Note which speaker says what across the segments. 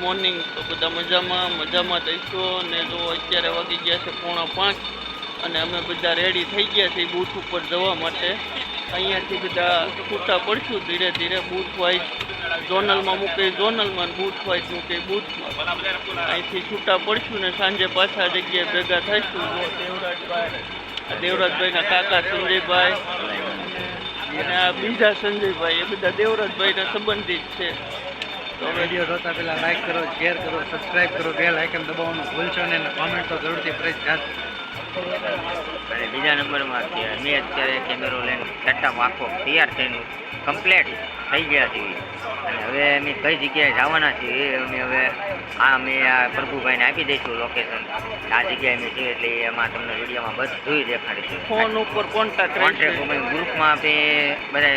Speaker 1: Morning તો બધા મજામાં મજામાં થઈશો ને જો અત્યારે વાગી ગયા છે પોણા પાંચ. અને અમે બધા રેડી થઈ ગયા છીએ બૂથ ઉપર જવા માટે. અહીંયાથી બધા છૂટા પડશું ધીરે ધીરે બૂથ વાઇઝ ઝોનલમાં મૂકી ઝોનલમાં બૂથ વાઇઝ મૂકી બૂથમાં. અહીંથી છૂટા પડશું ને સાંજે પાછા જગ્યાએ ભેગા થઈશું. દેવરાજભાઈ દેવરાજભાઈના કાકા સંજયભાઈ. અને આ બીજા સંજયભાઈ, એ બધા દેવરાજભાઈના સંબંધિત છે.
Speaker 2: તો વીડિયો જોતા પહેલાં લાઇક કરો શેર કરો સબસ્ક્રાઈબ કરો બેલ આઇકન દબાવવાનું ભૂલશો નહીં અને કોમેન્ટ તો જરૂરથી ફરજિયાત
Speaker 3: અને બીજા નંબરમાં મેં અત્યારે કેમેરો લઈને સેટઅપ આખો તૈયાર થઈને કમ્પ્લેટ થઈ ગયા છીએ અને હવે અમે કઈ જગ્યાએ જવાના છીએ એ અમે હવે આ અમે આ પ્રભુભાઈને આપી દઈશું લોકેશન આ જગ્યાએ અમે છીએ એટલે એમાં તમને વિડીયોમાં બધું દેખાડીશું.
Speaker 1: ફોન ઉપર કોન્ટેક્ટ
Speaker 3: કોન્ટેક્ટ ગ્રુપમાં આપણે બધા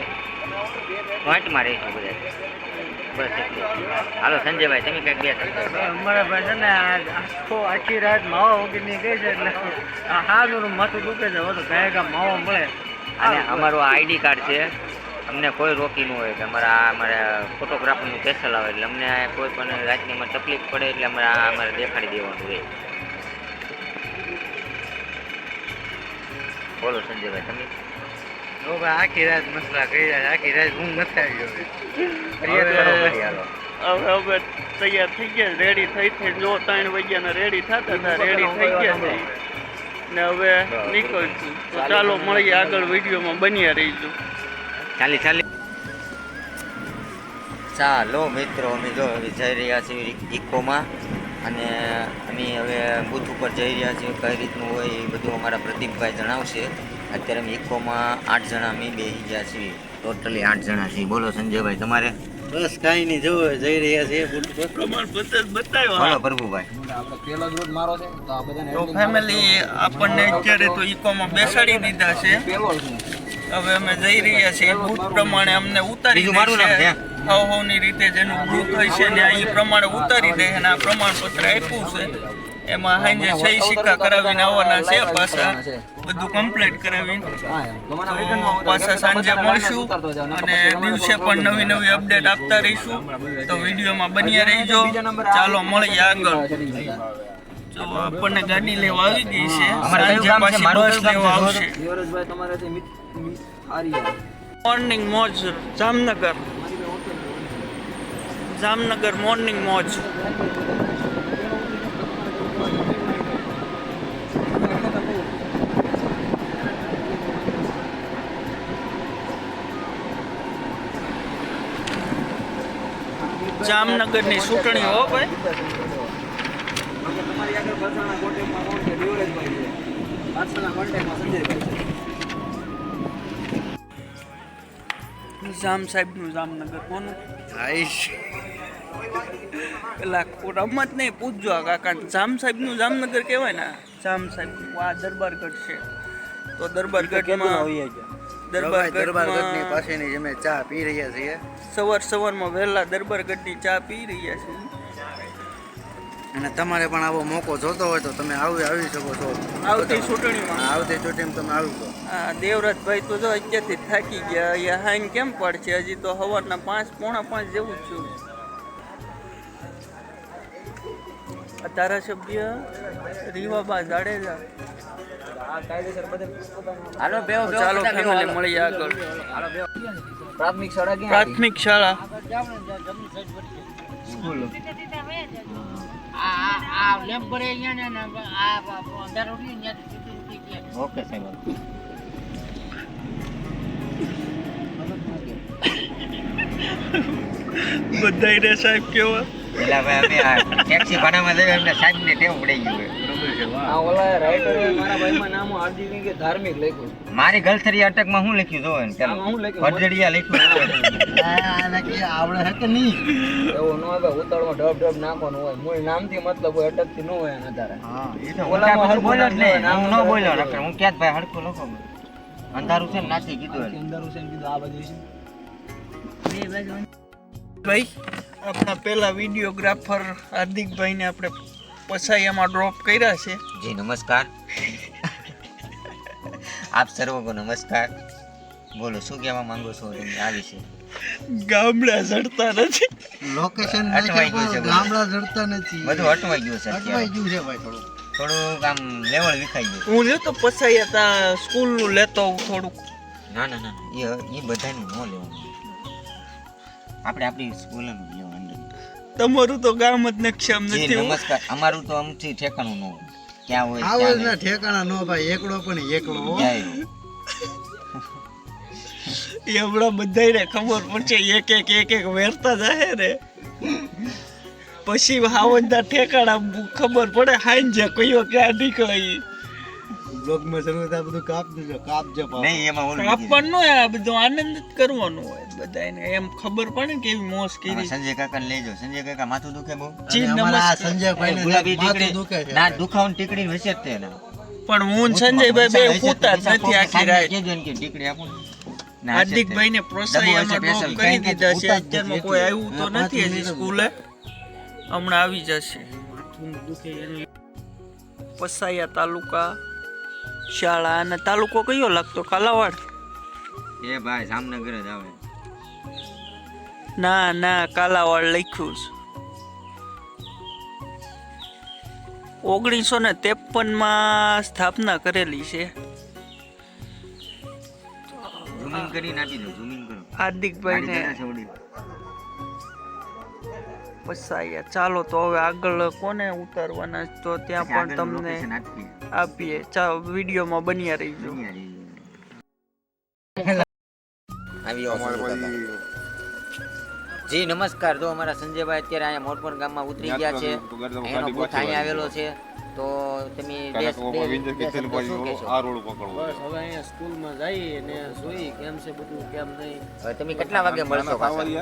Speaker 3: જોઈન્ટમાં રહીશું બધા બસ હાલો સંજયભાઈ તમે કંઈક બે
Speaker 2: અમારા ભાઈ છે ને આખો આખી રાત માવા વગરની ગઈ છે એટલે હારું માથું દુખે છે તો કયા ગા માવા મળે.
Speaker 3: અને અમારું આઈડી કાર્ડ છે અમને કોઈ રોકી ન હોય કે અમારા આ અમારા ફોટોગ્રાફરનું સ્પેશલ આવે એટલે અમને કોઈ પણ રાતની અમારે તકલીફ પડે એટલે અમારે આ અમારે દેખાડી દેવાનું રહે બોલો સંજયભાઈ તમે?
Speaker 2: ભાઈ આખી રાત મસલા કરી આખી રાત હું નથી આવ્યો
Speaker 1: હવે. હવે તૈયાર થઈ ગયા રેડી થઈ થઈ જો ત્રણ વાગ્યાના રેડી થતા હતા રેડી થઈ ગયા છે. ને હવે નીકળશું. તો ચાલો મળીએ આગળ વિડીયોમાં. બન્યા રહીશું
Speaker 3: ચાલી ચાલી. ચાલો મિત્રો અમે જો હવે જઈ રહ્યા છીએ ઇકોમાં અને અમે હવે બુથ ઉપર જઈ રહ્યા છીએ. કઈ રીતનું હોય એ બધું અમારા પ્રદીપભાઈ જણાવશે. અત્યારે અમે ઇકોમાં આઠ જણા અમે બે ગયા છીએ. ટોટલી આઠ જણા છીએ. બોલો સંજયભાઈ તમારે?
Speaker 2: બસ કાંઈ નહીં જોવો જઈ રહ્યા છે બુટ પર.
Speaker 1: પ્રમાણપત્ર જ બતાવ્યો.
Speaker 3: બોલો પ્રભુભાઈ.
Speaker 1: તો ફેમિલી આપણને અત્યારે તો ઇકોમાં બેસાડી દીધા છે. હવે અમે જઈ રહ્યા છીએ. બૂથ પ્રમાણે અમને ઉતારી
Speaker 3: મારું નામ છે?
Speaker 1: હાવ હાવની રીતે જેનું બૂથ હોય છે ને એ પ્રમાણે ઉતારી દે અને આ પ્રમાણપત્ર આપ્યું છે. એમાં સાંજે સહી સિક્કા કરાવીને આવવાના છે પાછા. બધું કમ્પ્લીટ કરાવીને. પાછા સાંજે મળશું અને દિવસે પણ નવી નવી અપડેટ આપતા રહીશું. તો વિડીયોમાં બન્યા રહીજો. ચાલો મળીએ આગળ. આપણને ગાડી લેવા આવી ગઈ છે. સાંજે પાછી બસ લેવા આવશે. મોર્નિંગ મોજ જામનગર. જામનગર મોર્નિંગ મોજ. જામનગરની ચૂંટણી હો ભાઈ. જામ સાહેબનું જામનગર કોનું? પેલા રમત નહીં પૂછજો કાકા જામ સાહેબનું જામનગર કહેવાય ને? જામ સાહેબનું આ દરબારગઢ છે. તો દરબારગઢમાં
Speaker 2: દરબારગઢની પાસેની અમે ચા પી રહ્યા છીએ.
Speaker 1: સવાર સવારમાં વહેલા દરબારગઢની ચા પી રહ્યા છીએ.
Speaker 2: અને તમારે પણ આવો મોકો જોતો હોય તો તમે આવી આવી શકો છો.
Speaker 1: આવતી ચૂંટણીમાં.
Speaker 2: આવતી ચૂંટણી તમે આવી શકો
Speaker 1: આ દેવરાજભાઈ તો જો અત્યારથી થાકી ગયા અહીંયા હાઈન કેમ પડશે? હજી તો સવારના પાંચ પોણા પાંચ જેવું જ છું આગળ.
Speaker 3: હાલો બેહો. પ્રાથમિક શાળા ક્યાં
Speaker 1: પ્રાથમિક શાળા.
Speaker 3: ઓકે સાહેબ.
Speaker 1: બધાય રે સાહેબ કેવા?
Speaker 3: પેલા ભાઈ અમે આ ટેક્સી ભાડામાં જઈએ એમને સાહેબને ટેવ પડી ગયું હોય.
Speaker 2: ધાર્મિક લખ્યું.
Speaker 3: મારી ગલથરી અટકમાં શું લખ્યું જોવે
Speaker 2: ફરજડિયા લખ્યું? આવડે હે કે નહીં? એવું ન હોય ઉતાળમાં ઢબ ઢબ નાખવાનું હોય. મૂળ નામથી મતલબ હોય અટકથી ન હોય આધારે. તારે
Speaker 3: હા એ તો બોલ્યો જ નહીં હું ન બોલ્યો હું ક્યાં ભાઈ હડકું લખો અંધારું છે ને કીધું
Speaker 2: અંધારું છે કીધું આ બાજુ છે.
Speaker 1: ભાઈ આપણા પહેલા વિડીયોગ્રાફર હાર્દિકભાઈને આપણે પસાયામાં ડ્રોપ કર્યા છે.
Speaker 3: જી નમસ્કાર. આપ સર્વ કો નમસ્કાર. બોલો શું કહેવા માંગો છો? આ વિશે.
Speaker 1: ગામડા જડતા નથી.
Speaker 2: લોકેશન
Speaker 3: અટવાઈ ગયું છે
Speaker 2: ગામડા જડતા નથી.
Speaker 3: બધું અટવાઈ ગયું છે
Speaker 2: અટવાઈ ગયું છે ભાઈ થોડું
Speaker 3: થોડુંક આમ લેવલ વિખાઈ ગયું
Speaker 1: હું લેતો તો પસાયા તા સ્કૂલનું લેતો થોડુંક.
Speaker 3: ના ના ના. એ એ બધાનું ન લેવાનું. આપણે આપણી સ્કૂલનું
Speaker 1: તમારું તો ગામ જ નક્ષમ નથી
Speaker 3: નમસ્કાર. અમારું તો અમથી ઠેકાણું ન ક્યાં હોય
Speaker 2: આવો ના ઠેકાણા નો ભાઈ. એકડો પણ એકડો
Speaker 3: એવડા.
Speaker 1: એ હમણાં બધાને ખબર પડશે એક એક એક એક વેરતા જાય ને. પછી હાવનના ઠેકાણા ખબર પડે હાંજે કયો ક્યાં નીકળે ઈ.
Speaker 2: બ્લોગમાં શરૂ થાય બધું કાપ દેજો કાપજો પાછું.
Speaker 3: નહીં એમાં ઓલું.
Speaker 1: કાપવાનું હોય આ બધું આનંદ જ કરવાનો હોય બધાને એમ ખબર પડે કે એવી
Speaker 3: મોસ
Speaker 1: કરી
Speaker 3: સંજય કાકાને લેજો સંજય કાકા માથું દુખે બહુ
Speaker 1: જી
Speaker 2: અને અમારા આ
Speaker 3: ને ગુલાબી
Speaker 2: ટીકડી દુખે છે
Speaker 3: ના દુખાવન ટીકડી હશે જ તે એના.
Speaker 1: પણ હું સંજયભાઈ બે પૂતા જ નથી આખી રાત
Speaker 3: કેજો કે ટીકડી આપો ને. ના, જ.
Speaker 1: હાર્દિકભાઈ ને
Speaker 3: special.
Speaker 1: કરી દીધા છે અત્યારમાં કોઈ આવ્યું તો નથી હજી સ્કૂલે હમણાં આવી જશે પસાયા તાલુકા શાળા અને તાલુકો કયો લાગતો કાલાવાડ?
Speaker 3: એ ભાઈ જામનગર જ આવે.
Speaker 1: ના ના કાલાવાડ લખ્યું છે. ઓગણીસો ને ત્રેપનમાં સ્થાપના કરેલી છે. હાર્દિકભાઈ ને
Speaker 3: છે
Speaker 1: ચાલો તો હવે આગળ કોને ઉતારવાના તો ત્યાં પણ તમને
Speaker 3: આપીએ.
Speaker 1: ચાલો વિડીયોમાં બન્યા રહીજો.
Speaker 3: જી નમસ્કાર. તો અમારા સંજયભાઈ અત્યારે અહીંયા મોરપણ ગામમાં ઉતરી ગયા છે. એનો બૂથ અહીંયા આવેલો છે. તો તમે?
Speaker 4: બસ હવે અહીંયા સ્કૂલમાં જઈએ અને જોઈ કેમ છે બધું કેમ નહીં.
Speaker 3: હવે તમે કેટલા વાગે મળશો
Speaker 4: ખાઈ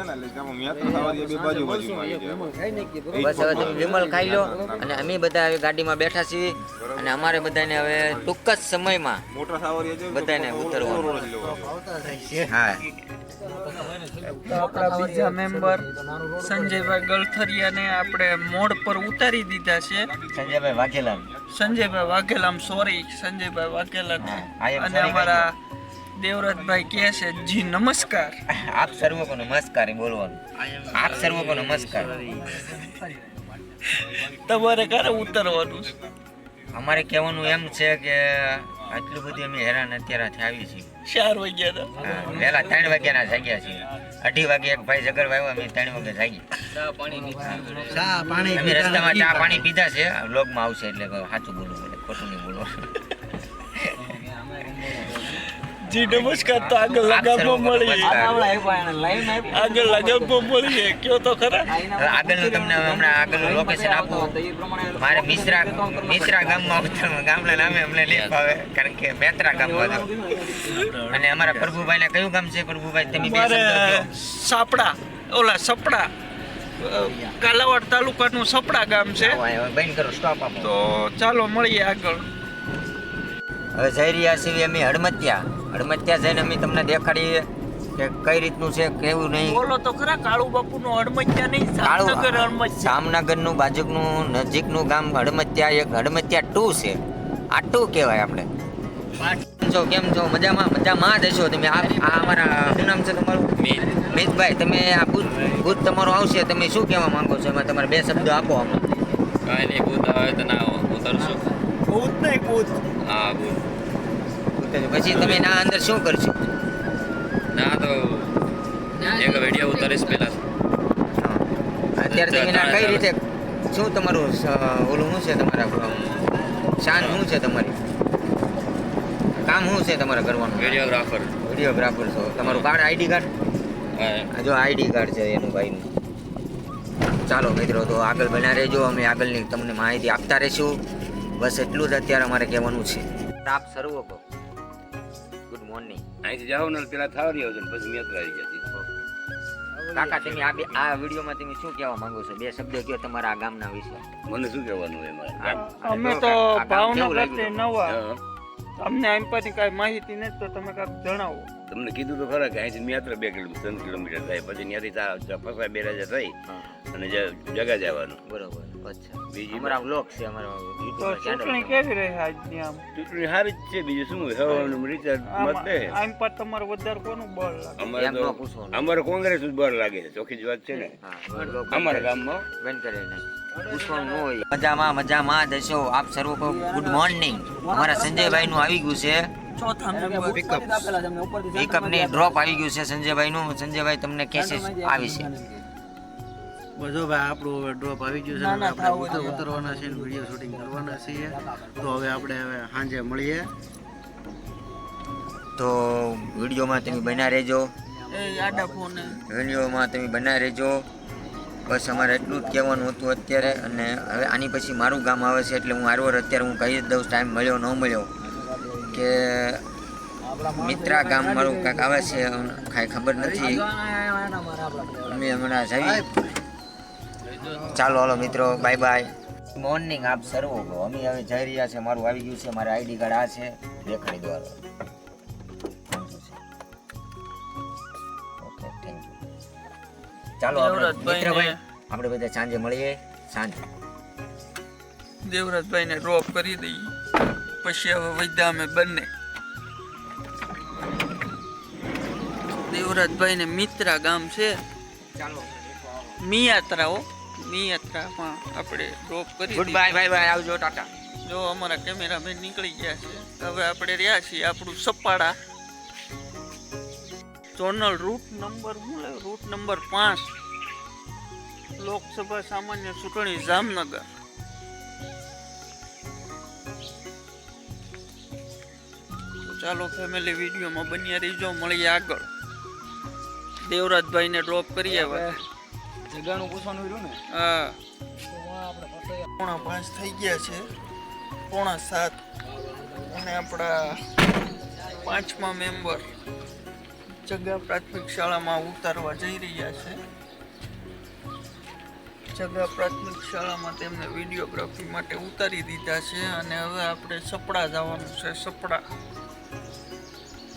Speaker 3: બસ હવે તમે વિમલ ખાઈ લો અને અમે બધા હવે ગાડીમાં બેઠા છીએ અને અમારે બધાને હવે ટૂંક જ સમયમાં બધાને ઉતરવાનું. હા.
Speaker 1: આપણા બીજા મેમ્બર સંજયભાઈ ગલથરિયાને આપણે મોડ પર ઉતારી દીધા છે.
Speaker 3: સંજયભાઈ વાઘેલા
Speaker 1: સંજયભાઈ વાઘેલામ સોરી સંજયભાઈ વાઘેલા અને અમારા દેવરાજભાઈ કહે છે જી નમસ્કાર.
Speaker 3: આપ સર્વ કો નમસ્કાર બોલવાનું. આપ સર્વ કો નમસ્કાર.
Speaker 1: તમારે ક્યારે ઉતરવાનું?
Speaker 3: અમારે કહેવાનું એમ છે કે આટલું બધું અમે હેરાન અત્યારે આવી છીએ.
Speaker 1: ચાર વાગ્યા
Speaker 3: વહેલા ત્રણ વાગ્યાના જાગ્યા છીએ. અઢી વાગે એક ભાઈ જગર વાવ્યો અમે ત્રણ વાગે જાગી
Speaker 2: ચા પાણી
Speaker 3: અમે રસ્તામાં ચા પાણી પીધા છે. લોગમાં આવશે એટલે સાચું બોલવું પડે ખોટું નહીં બોલવું.
Speaker 1: જી નમસ્કાર તો આગળ
Speaker 3: કો
Speaker 1: મળીએ. આગળ લગાવમાં મળીએ કયો તો ખરા?
Speaker 3: આગળનું તમને હમણાં આગળનું લોકેશન આપો. મારે મિશ્રા મિશ્રા ગામમાં. ગામના નામે અમને નહીં ફાવે. કારણ કે મેત્રા ગામમાં હતું અને અમારા પ્રભુભાઈને કયું ગામ છે? પ્રભુભાઈ તમે બે.
Speaker 1: સાપડા. ઓલા સપડા. કાલાવાડ તાલુકાનું સપડા ગામ છે.
Speaker 3: આવો, આવો, બંધ કરો સ્ટોપ આપો.
Speaker 1: તો ચાલો મળીએ આગળ.
Speaker 3: હવે જઈ રહ્યા છીએ અમે હડમતિયા હડમતિયા જઈને અમે તમને દેખાડીએ કે કઈ રીતનું છે કેવું નહીં.
Speaker 1: બોલો તો ખરા કાળુ બાપુ નું હડમત્યા નહીં જામનગર હડમત્યા
Speaker 3: જામનગરનું બાજુકનું નજીકનું ગામ હડમતિયા એક હડમતિયા ટુ છે. આ ટુ કહેવાય આપણે. છો કેમ છો? મજામાં? મજામાં જ હશો તમે. આ આ અમારા શું નામ છે તમારું? મિતભાઈ તમે આ ભૂત ભૂત તમારું આવશે તમે શું કહેવા માંગો છો? એમાં તમારે બે શબ્દો આપો આમાં.
Speaker 4: કાંઈ નહીં ભૂત આવે તો ના ઉતરશું.
Speaker 1: ભૂત નહીં ભૂત.
Speaker 4: હા ભૂત.
Speaker 3: પછી તમે ના અંદર શું કરશો?
Speaker 4: ના તો એક વીડિયો ઉતારીશ પહેલા.
Speaker 3: અત્યારે તમે ના કઈ રીતે શું તમારું ઓલું શું છે તમારા શાન શું છે તમારી? કામ શું છે તમારે કરવાનું
Speaker 4: વિડીયોગ્રાફર
Speaker 3: વિડીયોગ્રાફર છો. તમારું કાર્ડ આઈડી કાર્ડ? હા. જો આઈડી કાર્ડ છે એનું ભાઈનું. ચાલો મિત્રો તો આગળ બન્યા રહેજો. અમે આગળની તમને માહિતી આપતા રહીશું. બસ એટલું જ અત્યારે અમારે કહેવાનું છે. આપ સર્વો કહો મોર્નિંગ
Speaker 4: અહીંથી જાઓ ને પેલા થાવરી આવજો ને પછી મેં આવી જતી
Speaker 3: કાકા તમે આ બે આ વિડીયોમાં તમે શું કહેવા માંગો છો? બે શબ્દો કયો તમારા આ ગામના વિશે.
Speaker 4: મને શું કહેવાનું એમાં
Speaker 1: અમે તો
Speaker 3: ભાવનગર
Speaker 1: નવા. અમને આમ પછી કાંઈ માહિતી નથી તો તમે કાંઈક જણાવો.
Speaker 4: તમને કીધું તો ખરા કે અહીંથી યાત્રા બે કિલોમીટર ત્રણ કિલોમીટર થાય પછી ત્યાંથી ફસાય બે રાજા થઈ અને જ- જગા જવાનું.
Speaker 3: બરોબર અચ્છા.
Speaker 5: બીજી
Speaker 3: અમારા છે અમારા
Speaker 2: ચૂંટણી કેવી રહે આજની આમ?
Speaker 5: ચૂંટણી સારી જ છે બીજું શું હોય? હવાનું રિચાર્જ મત દે
Speaker 2: આમ પર તમારે વધારે કોનું બળ લાગે?
Speaker 5: અમારે તો અમારે કોંગ્રેસ જ બર લાગે ચોખ્ખી જ વાત છે ને. અમારા ગામમાં
Speaker 3: બંધ કરી મજામાં મજામાં. દશો આપ સર્વ ગુડ મોર્નિંગ અમારા સંજયભાઈ નું આવી ગયું છે. પિકઅપ ને ડ્રોપ આવી ગયું છે સંજયભાઈ નું સંજયભાઈ તમને કેસે આવી છે.
Speaker 4: બધો ભાઈ આપણું હવે ડ્રોપ આવી ગયું છે.
Speaker 1: ના,
Speaker 4: ને
Speaker 1: ના,
Speaker 4: આપણે. ઉતરવાના છે વીડિયો શૂટિંગ કરવાના છીએ. તો હવે આપણે હવે સાંજે મળીએ.
Speaker 3: તો વિડીયોમાં તમે બના રહેજો.
Speaker 1: એ આડા ફોને.
Speaker 3: વિડીયોમાં તમે બના રહેજો. બસ અમારે એટલું જ કહેવાનું હતું અત્યારે અને હવે આની પછી મારું ગામ આવે છે એટલે હું આરવર અત્યારે હું કહી જ દઉં, ટાઈમ મળ્યો ન મળ્યો કે મિત્રા ગામ મારું કાંઈક આવે છે કાંઈ ખબર નથી. અમે હમણાં જઈએ. ચાલો, હાલો મિત્રો બાય બાય મોર્નિંગ આપ સર્વો. અમે હવે જઈ રહ્યા છે મારું આવી ગયું છે, મારા આઈડી કાર્ડ આ છે, દેખાડી દો ચાલો આપણે મિત્રભાઈ આપણે બધા સાંજે મળીએ. સાંજે.
Speaker 1: દેવરાજભાઈને ડ્રોપ કરી દઈએ. પછી હવે વૈદ્યા અમે બંને. દેવરાજભાઈને મિત્રા ગામ છે.
Speaker 3: ચાલો.
Speaker 1: મિયાત્રાઓ. મિયાત્રામાં આપણે ડ્રોપ કરી
Speaker 3: ગુડ બાય બાય બાય આવજો ટાટા.
Speaker 1: જો અમારા કેમેરામેન નીકળી ગયા છે. હવે આપણે રહ્યા છીએ આપણું સપાડા. ઝોનલ રૂટ નંબર શું લે? રૂટ નંબર પાંચ લોકસભા સામાન્ય ચૂંટણી જામનગર. ચાલો ફેમિલી વિડીયોમાં બન્યા રહીજો મળીએ આગળ. દેવરાજભાઈને ડ્રોપ કરીએ હવે
Speaker 2: જગાનું પૂછવાનું રહ્યું ને?
Speaker 1: હા. પોણા પાંચ થઈ ગયા છે. પોણા સાત. અને આપણા પાંચમા મેમ્બર જગા પ્રાથમિક શાળામાં ઉતારવા જઈ રહ્યા છે. જગા પ્રાથમિક શાળામાં તેમને વિડીયોગ્રાફી માટે ઉતારી દીધા છે અને હવે આપણે સપડા જવાનું છે, સપડા.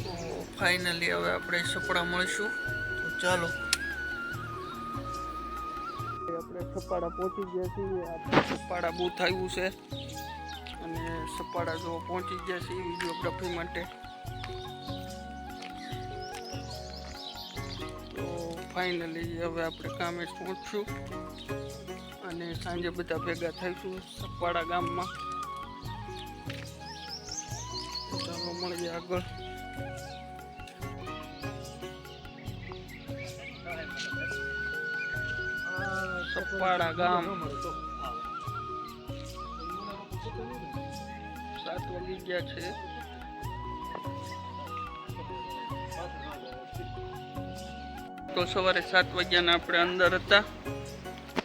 Speaker 1: તો ફાઇનલી હવે આપણે સપડા મળીશું. તો ચાલો. આપણે સપાડા પહોંચી ગયા છીએ. આપણે સપાડા બહુ થયું છે. અને સપાડા જો પહોંચી ગયા છીએ વિડીયોગ્રાફી માટે. ફાઇનલી હવે આપણે કામે જ પહોંચશું અને સાંજે બધા ભેગા થઈશું સપવાડા ગામમાં. ચાલો મળીએ આગળ. સપાડા ગામ. સાત વાગી ગયા છે. તો સવારે સાત વાગ્યાના આપણે અંદર હતા.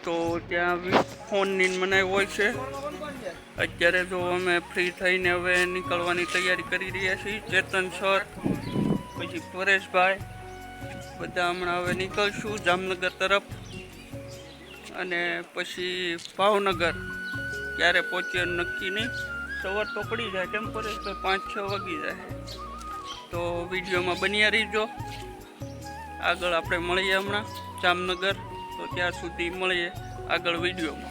Speaker 1: તો ત્યાં ફોનની મનાઈ હોય છે. અત્યારે જો અમે ફ્રી થઈને હવે નીકળવાની તૈયારી કરી રહ્યા છીએ. ચેતન સર, પછી પરેશભાઈ, બધા હમણાં હવે નીકળશું જામનગર તરફ. અને પછી ભાવનગર, ક્યારે પહોંચીએ નક્કી નહીં. સવાર તો પડી જાય ટેમ્પરેચર પાંચ છ વાગી જાય. તો વિડીયોમાં બન્યા રહીજો. આગળ આપણે મળીએ હમણાં જામનગર. તો ત્યાં સુધી મળીએ આગળ વિડીયોમાં.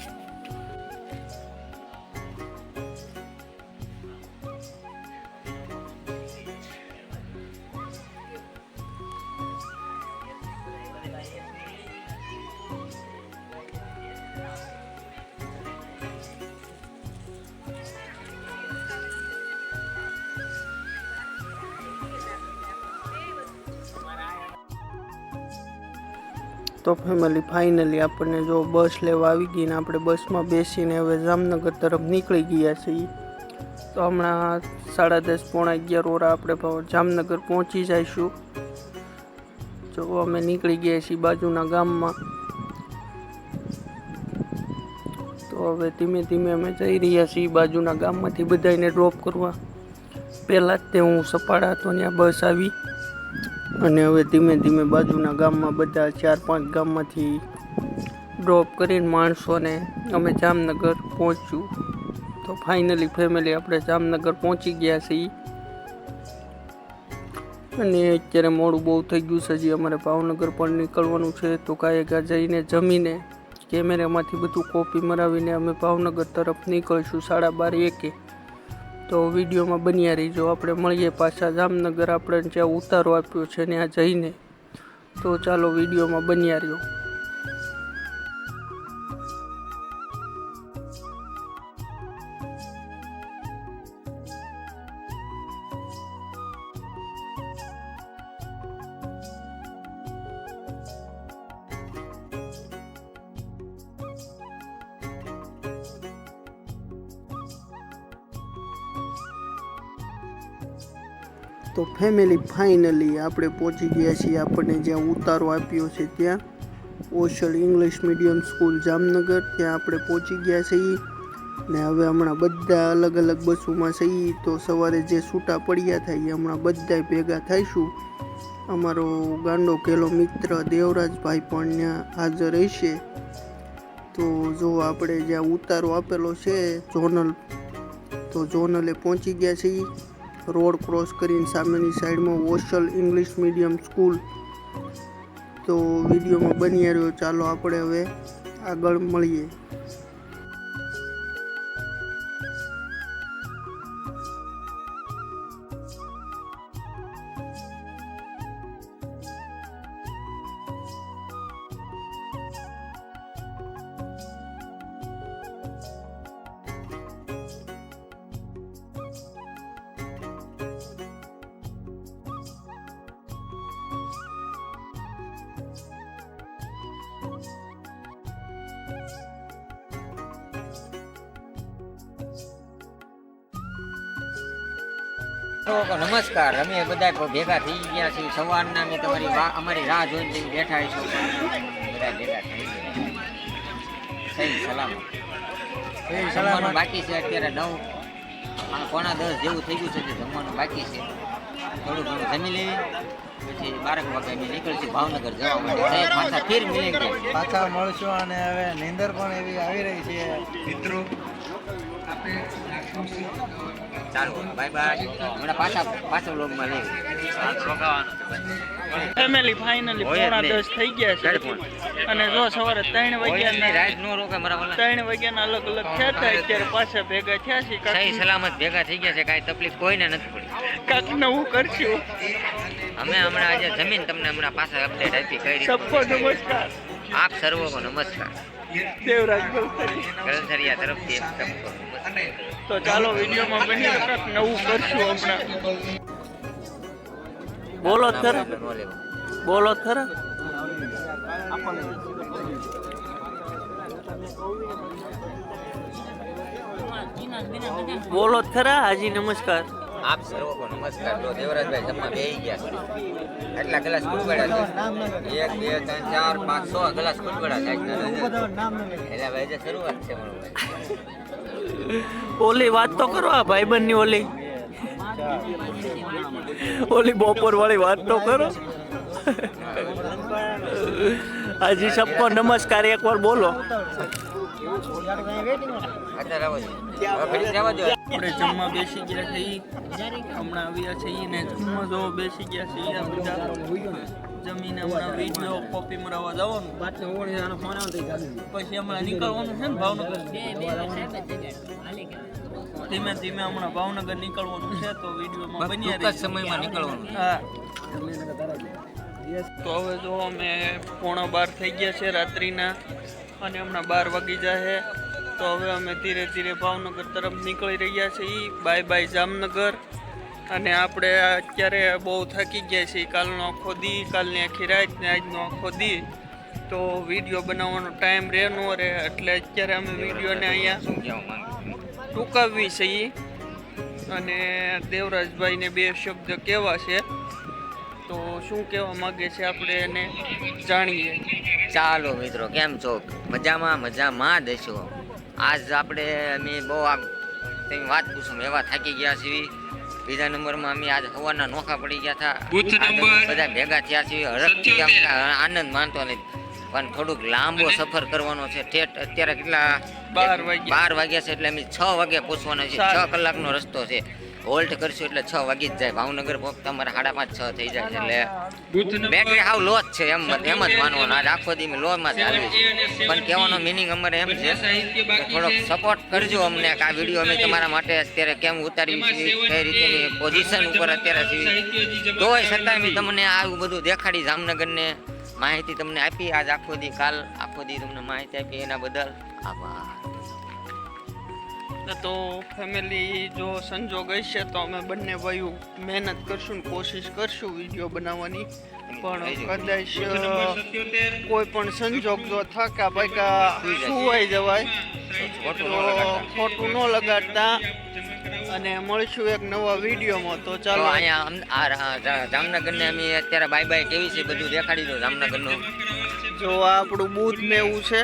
Speaker 1: તો ફેમિલી ફાઇનલી આપણને જો બસ લેવા આવી ગઈ ને આપણે બસમાં બેસીને હવે જામનગર તરફ નીકળી ગયા છીએ. તો હમણાં સાડા દસ, પોણા અગિયાર ઓરા આપણે જામનગર પહોંચી જઈશું. જો અમે નીકળી ગયા છીએ બાજુના ગામમાં. તો હવે ધીમે ધીમે અમે જઈ રહ્યા છીએ બાજુના ગામમાંથી બધાને ડ્રોપ કરવા. પહેલાં જ તે હું સપાડા હતો ત્યાં બસ આવી. અને હવે ધીમે ધીમે બાજુના ગામમાં બધા ચાર પાંચ ગામમાંથી ડ્રોપ કરીને માણસોને અમે જામનગર પહોંચ્યું. તો ફાઇનલી ફેમિલી આપણે જામનગર પહોંચી ગયા છીએ. અને અત્યારે મોડું બહુ થઈ ગયું છે, હજી અમારે ભાવનગર પણ નીકળવાનું છે. તો કાંઈ કાં જઈને જમીને કેમેરામાંથી બધું કોપી મરાવીને અમે ભાવનગર તરફ નીકળીશું, સાડા બાર એકે તો વિડીયોમાં બન્યા રહીજો. આપણે મળીએ પાછા જામનગર. આપણે જ્યાં ઉતારો આપ્યો છે ત્યાં જઈને. તો ચાલો વિડીયોમાં બન્યા રહ્યો. તો ફેમિલી ફાઇનલી આપણે પહોંચી ગયા છીએ આપણને જ્યાં ઉતારો આપ્યો છે ત્યાં. Oshwal English medium school Jamnagar. ત્યાં આપણે પહોંચી ગયા છીએ. ને હવે હમણાં બધા અલગ અલગ બસોમાં છીએ. તો સવારે જે છૂટા પડ્યા થાય એ હમણાં બધા ભેગા થઈશું. અમારો ગાંડો કેલો મિત્ર દેવરાજભાઈ પણ ત્યાં હાજર રહેશે તો જો આપણે જ્યાં ઉતારો આપેલો છે, ઝોનલ. તો ઝોનલે પહોંચી ગયા છીએ. રોડ ક્રોસ કરીને સામેની સાઈડમાં વોશલ ઇંગ્લિશ મીડિયમ સ્કૂલ. તો વિડીયોમાં બની રહ્યો. ચાલો આપણે હવે આગળ મળીએ.
Speaker 3: લોકો નમસ્કાર અમે બધા ભેગા થઈ ગયા છીએ. સવારના અમે તમારી અમારી રાહ જોઈને જઈને બેઠા છો બધા ભેગા થઈ ગયા. સહી સલામત. જમવાનું બાકી છે અત્યારે નવ. પોણા દસ જેવું થઈ ગયું છે તે જમવાનું બાકી છે. થોડું ઘણું જમી લેવી પછી બારક વાગે અમે નીકળશું ભાવનગર જવા માટે. સાહેબ પાછા ફેર મિલેંગે
Speaker 2: પાછા મળશું અને હવે નીંદર પણ એવી આવી રહી છે. મિત્રો
Speaker 3: ચાલો બાય બાય. હમણાં પાછા પાછા વ્લોગમાં લેવી
Speaker 1: ફેમિલી ફાઇનલી પોણા દસ થઈ ગયા છે. અને જો સવારે ત્રણ
Speaker 3: કોઈ
Speaker 1: વાગ્યાના
Speaker 3: રાત નો રોકે મારા વાલા.
Speaker 1: ત્રણ વાગ્યાના અલગ અલગ થયા હતા. અત્યારે પાછા ભેગા થયા છે. કાંઈક
Speaker 3: સલામત ભેગા થઈ ગયા છે. કાંઈ તકલીફ કોઈને નથી પડી.
Speaker 1: કાંઈક નવું કરશું?
Speaker 3: અમે હમણાં આજે જમીન તમને હમણાં પાછા અપડેટ આપી કઈ
Speaker 1: સબકો નમસ્કાર.
Speaker 3: આપ સર્વો નમસ્કાર.
Speaker 1: તો ચાલો વિડીયોમાં બની નવું કરશું હમણાં બોલો
Speaker 3: લેવું.
Speaker 1: બોલો જ બોલો, થરા હાજી, નમસ્કાર
Speaker 3: આપ સર્વકો નમસ્કાર. જો દેવરાજભાઈ જમવા બે ગયા છે. એટલા ગ્લાસ કુટબડા છે. એક બે ત્રણ ચાર પાંચ છ ગ્લાસ કુટબડા છે. એટલે ભાઈ જે શરૂઆત છે
Speaker 1: ઓલી વાત તો કરો આ ભાઈબંધની ઓલી. ઓલી બપોર વાળી વાત તો કરો. હાજી સબકો નમસ્કાર એકવાર બોલો.
Speaker 3: અત્યારે આવો છો.
Speaker 1: આપણે જમવા બેસી ગયા છીએ હમણાં આવ્યા છીએ ને જમવા જો બેસી ગયા છીએ બધા. જમીને હમણાં વીડિયો કોપી મરાવવા જવાનું. પછી હમણાં નીકળવાનું છે ને ભાવનગર. ધીમે ધીમે હમણાં ભાવનગર નીકળવાનું છે તો વિડીયોમાં બન્યા
Speaker 3: ટૂંક સમયમાં નીકળવાનું.
Speaker 1: હા. તો હવે જો અમે પોણા બાર થઈ ગયા છે રાત્રિના. અને હમણાં બાર વાગી જાય તો હવે અમે ધીરે ધીરે ભાવનગર તરફ નીકળી રહ્યા છીએ. Bye bye Jamnagar. અને આપણે અત્યારે બહુ થાકી ગયા છીએ. કાલનો આખો દી કાલની આખી રાત ને આજનો આખો દી. તો વીડિયો બનાવવાનો ટાઈમ રહે ન રહે એટલે અત્યારે અમે વિડીયોને અહીંયા ટૂંકાવવી છીએ. અને દેવરાજભાઈને બે શબ્દ કહેવા છે. તો શું કહેવા માગે છે આપણે એને જાણીએ.
Speaker 3: ચાલો મિત્રો કેમ છો? મજામાં મજામાં દેશો આજ આપણે અમે બહુ આમ તમે વાત પૂછું એવા થાકી ગયા છીએ. બીજા નંબરમાં અમે આજ સવારના નોખા પડી ગયા હતા. બધા ભેગા થયા છીએ. હરખથી આનંદ માનતો નથી. પણ થોડુંક લાંબો સફર કરવાનો છે. ઠેઠ અત્યારે કેટલા?
Speaker 1: બાર વાગ્યા.
Speaker 3: બાર વાગ્યા છે એટલે અમે છ વાગે પહોંચવાના છે. છ કલાકનો રસ્તો છે. હોલ્ટ કરશું એટલે છ વાગી જ જાય. ભાવનગર પહોંચતા અમારે સાડા પાંચ છ થઈ જાય એટલે બેટરી હાવ લો જ છે એમ એમ જ માનવાનું. આજ આખો દી લો માં ચાલવી પણ કહેવાનો મિનિંગ અમારે એમ છે કે થોડોક સપોર્ટ કરજો અમને કે આ વીડિયો અમે તમારા માટે અત્યારે કેમ ઉતારી છીએ કઈ રીતે પોઝિશન ઉપર અત્યારે છીએ. તોય છતાં અમે તમને આવું બધું દેખાડી જામનગરને માહિતી તમને આપી. આજ આખો દી કાલ આખો દી તમને માહિતી આપી એના બદલ આભાર.
Speaker 1: તો ફેમિલી જો સંજોગ હશે તો અમે બંને ભાઈઓ મહેનત કરશું ને કોશિશ કરશું વીડિયો બનાવવાની. પણ કદાચ કોઈ પણ સંજોગ જો થકા ભાઈકા સુવાઈ જવાય. તો
Speaker 3: લગાડતા.
Speaker 1: ખોટું ન લગાડતા. અને મળશું એક નવા વિડીયોમાં તો ચાલો.
Speaker 3: અહીંયા જામનગરને અમે અત્યારે બાય બાય કેવી છે બધું દેખાડી દો જામનગરનું.
Speaker 1: જો આ આપણું બૂથ ને એવું છે.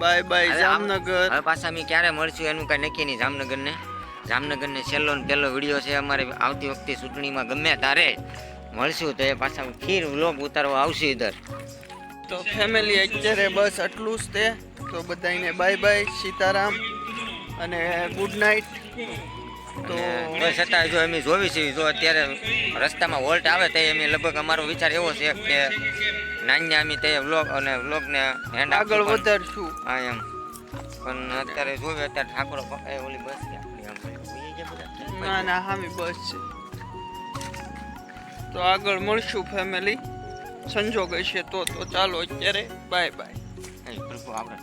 Speaker 1: Bye bye Jamnagar.
Speaker 3: હવે પાછા અમે ક્યારે મળશું? એનું કઈ નક્કી નહીં જામનગરને. જામનગરને છેલ્લો ને પહેલો વીડિયો છે. અમારે આવતી વખતે ચૂંટણીમાં ગમે તારે મળશું તો એ પાછા ખીર વ્લોગ ઉતારવા આવશે ઇધર
Speaker 1: તો ફેમિલી અત્યારે બસ આટલું જ તે. તો બધાને બાય બાય સીતારામ અને ગુડ નાઇટ તો
Speaker 3: છતાં જો અમે જોવી છીએ જો અત્યારે રસ્તામાં વોલ્ટ આવે તો અમે લગભગ અમારો વિચાર એવો છે કે નાન્યા અમે તે વ્લોગ અને વ્લોગને હેન્ડ
Speaker 1: આગળ વધારશું.
Speaker 3: હા એમ. પણ અત્યારે જોવે અત્યારે ઠાકોર પકડાય ઓલી બસ?
Speaker 1: ના ના હામી બસ છે. તો આગળ મળશું ફેમિલી સંજોગ હશે તો તો ચાલો અત્યારે બાય બાય
Speaker 3: આપણે